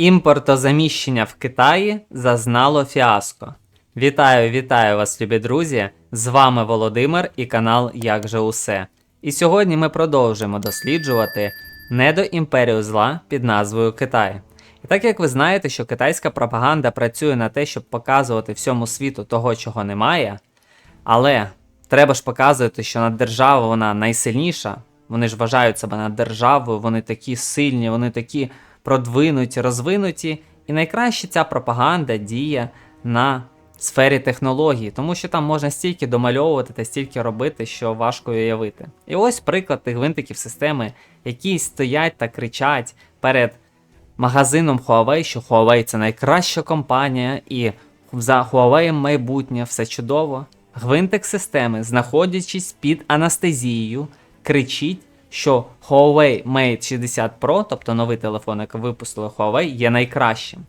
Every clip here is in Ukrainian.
Імпортозаміщення в Китаї зазнало фіаско. Вітаю, вітаю вас, любі друзі! З вами Володимир і канал Як же усе. І сьогодні ми продовжуємо досліджувати недоімперію зла під назвою Китай. І так як ви знаєте, що китайська пропаганда працює на те, щоб показувати всьому світу того, чого немає, але треба ж показувати, що наддержава вона найсильніша. Вони ж вважають себе наддержавою, вони такі сильні, вони такі продвинуті, розвинуті. І найкраще ця пропаганда діє на сфері технологій, тому що там можна стільки домальовувати та стільки робити, що важко уявити. І ось приклад тих винтиків системи, які стоять та кричать перед магазином Huawei, що Huawei це найкраща компанія, і за Huawei майбутнє все чудово. Гвинтик системи, знаходячись під анестезією, кричить, що Huawei Mate 60 Pro, тобто новий телефон, який випустили Huawei, є найкращим.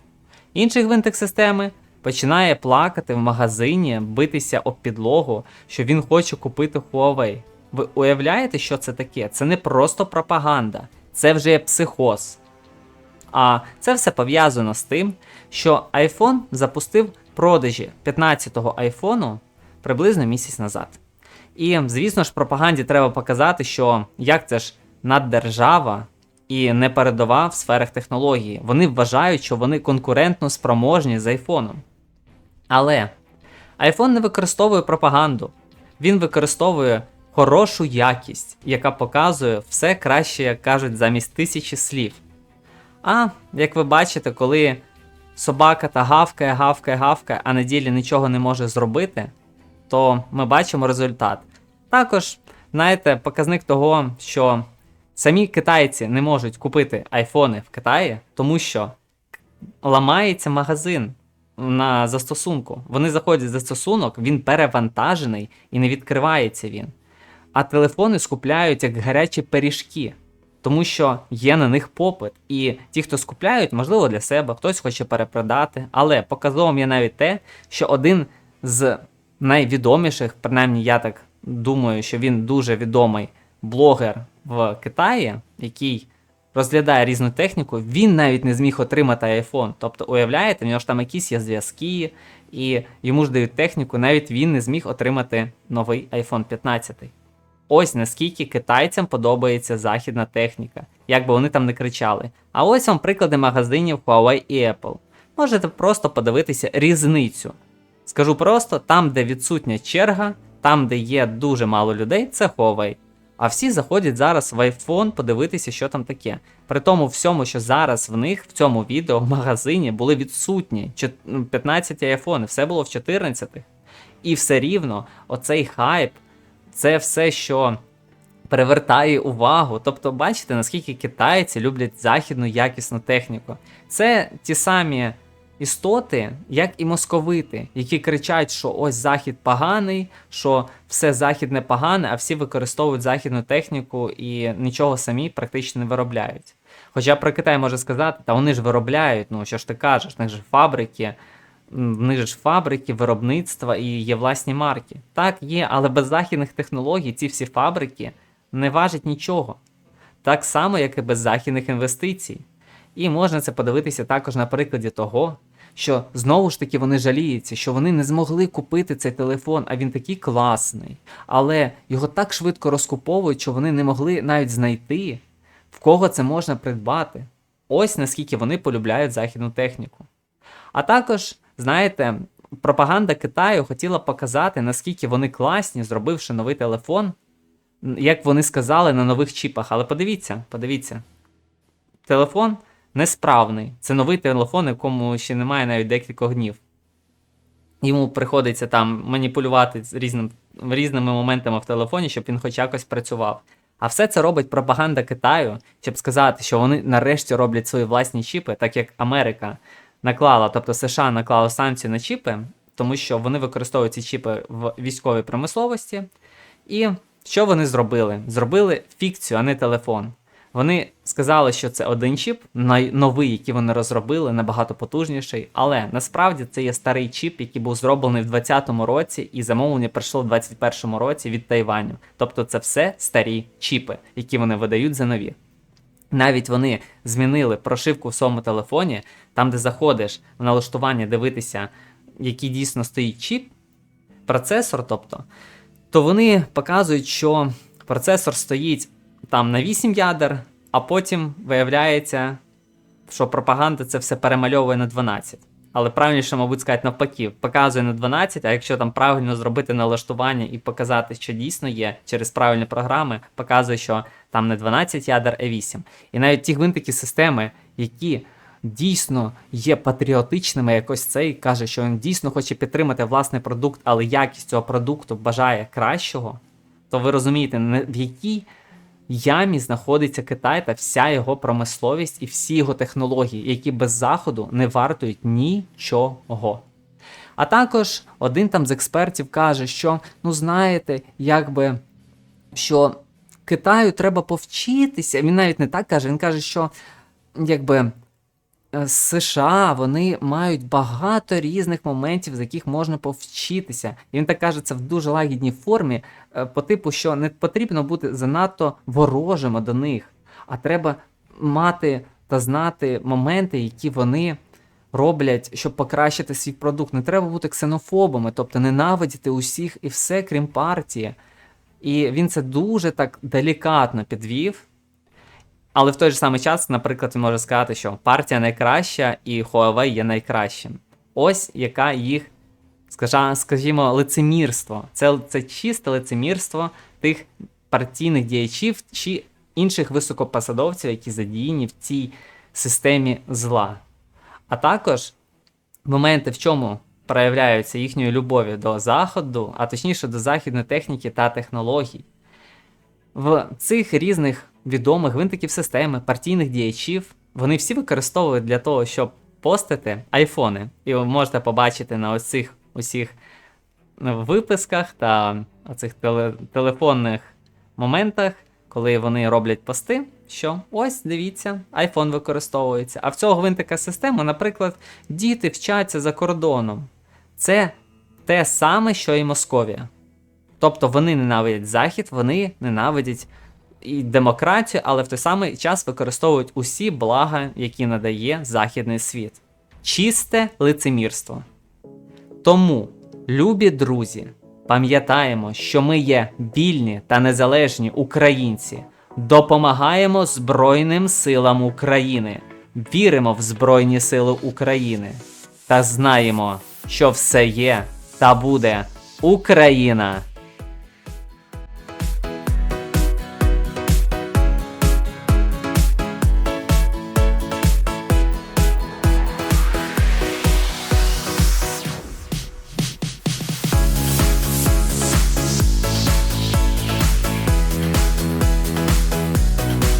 Інший гвинтик системи починає плакати в магазині, битися об підлогу, що він хоче купити Huawei. Ви уявляєте, що це таке? Це не просто пропаганда, це вже є психоз. А це все пов'язано з тим, що iPhone запустив продажі 15-го айфону приблизно місяць назад. І, звісно ж, пропаганді треба показати, що як це ж наддержава і не передова в сферах технології. Вони вважають, що вони конкурентно спроможні з айфоном. Але iPhone не використовує пропаганду, він використовує хорошу якість, яка показує все краще, як кажуть, замість тисячі слів. А як ви бачите, коли собака та гавкає, гавкає, гавкає, а на ділі нічого не може зробити, то ми бачимо результат. Також, знаєте, показник того, що самі китайці не можуть купити айфони в Китаї, тому що ламається магазин на застосунку. Вони заходять в застосунок, він перевантажений і не відкривається він. А телефони скупляють як гарячі пиріжки, тому що є на них попит. І ті, хто скупляють, можливо, для себе, хтось хоче перепродати. Але показовим є навіть те, що один з найвідоміших, принаймні я так думаю, що він дуже відомий блогер в Китаї, який розглядає різну техніку, він навіть не зміг отримати iPhone. Тобто, уявляєте, в нього ж там якісь є зв'язки, і йому ж дають техніку, навіть він не зміг отримати новий iPhone 15. Ось наскільки китайцям подобається західна техніка, як би вони там не кричали. А ось вам приклади магазинів Huawei і Apple. Можете просто подивитися різницю. Скажу просто, там, де відсутня черга, там, де є дуже мало людей, це Huawei. А всі заходять зараз в iPhone подивитися, що там таке. При тому всьому, що зараз в них в цьому відео в магазині були відсутні 15 айфони, все було в 14. І все рівно, оцей хайп, це все, що привертає увагу. Тобто, бачите, наскільки китайці люблять західну якісну техніку. Це ті самі істоти, як і московити, які кричать, що ось захід поганий, що все західне погане, а всі використовують західну техніку і нічого самі практично не виробляють. Хоча про Китай може сказати, та вони ж виробляють, ну що ж ти кажеш, в них ж фабрики. В них ж фабрики, виробництва і є власні марки. Так, є, але без західних технологій ці всі фабрики не важать нічого. Так само, як і без західних інвестицій. І можна це подивитися також на прикладі того, що знову ж таки вони жаліються, що вони не змогли купити цей телефон, а він такий класний. Але його так швидко розкуповують, що вони не могли навіть знайти, в кого це можна придбати. Ось наскільки вони полюбляють західну техніку. А також, знаєте, пропаганда Китаю хотіла показати, наскільки вони класні, зробивши новий телефон, як вони сказали, на нових чіпах. Але подивіться, подивіться, телефон несправний. Це новий телефон, якому ще немає навіть декількох днів. Йому приходиться там маніпулювати з різним, різними моментами в телефоні, щоб він хоч якось працював. А все це робить пропаганда Китаю, щоб сказати, що вони нарешті роблять свої власні чіпи, так як Америка наклала, тобто США наклала санкції на чіпи, тому що вони використовують ці чіпи в військовій промисловості. І що вони зробили? Зробили фікцію, а не телефон. Вони сказали, що це один чіп, новий, який вони розробили, набагато потужніший. Але насправді це є старий чіп, який був зроблений в 2020 році, і замовлення прийшло в 2021 році від Тайваню. Тобто це все старі чіпи, які вони видають за нові. Навіть вони змінили прошивку в своєму телефоні, там, де заходиш в налаштування дивитися, який дійсно стоїть чіп, процесор, тобто, то вони показують, що процесор стоїть там на 8 ядер, а потім виявляється, що пропаганда це все перемальовує на 12. Але правильніше, мабуть, сказати навпаки, показує на 12, а якщо там правильно зробити налаштування і показати, що дійсно є через правильні програми, показує, що там не 12 ядер, а 8. І навіть ті гвинтики системи, які дійсно є патріотичними, якось цей каже, що він дійсно хоче підтримати власний продукт, але якість цього продукту бажає кращого, то ви розумієте, в якій ямі знаходиться Китай та вся його промисловість і всі його технології, які без заходу не вартують нічого. А також один там з експертів каже, що ну знаєте, якби що Китаю треба повчитися. Він навіть не так каже, він каже, що якби США вони мають багато різних моментів, з яких можна повчитися. І він так каже це в дуже лагідній формі, е, по типу, що не потрібно бути занадто ворожими до них, а треба мати та знати моменти, які вони роблять, щоб покращити свій продукт. Не треба бути ксенофобами, тобто ненавидіти усіх і все, крім партії. І він це дуже так делікатно підвів. Але в той же самий час, наприклад, він може сказати, що партія найкраща і Huawei є найкращим. Ось яка їх, скажімо, лицемірство. Це, це чисте лицемірство тих партійних діячів чи інших високопосадовців, які задіяні в цій системі зла. А також моменти, в чому проявляються їхньою любов'ю до заходу, а точніше до західної техніки та технологій. В цих різних відомих гвинтиків системи, партійних діячів, вони всі використовують для того, щоб постити айфони. І ви можете побачити на ось усіх виписках та оцих теле- телефонних моментах, коли вони роблять пости, що ось дивіться, iPhone використовується. А в цього гвинтика системи, наприклад, діти вчаться за кордоном. Це те саме, що і Московія. Тобто вони ненавидять Захід, вони ненавидять і демократію, але в той самий час використовують усі блага, які надає західний світ. Чисте лицемірство. Тому, любі друзі, пам'ятаємо, що ми є вільні та незалежні українці, допомагаємо Збройним силам України, віримо в Збройні Сили України та знаємо, що все є та буде Україна.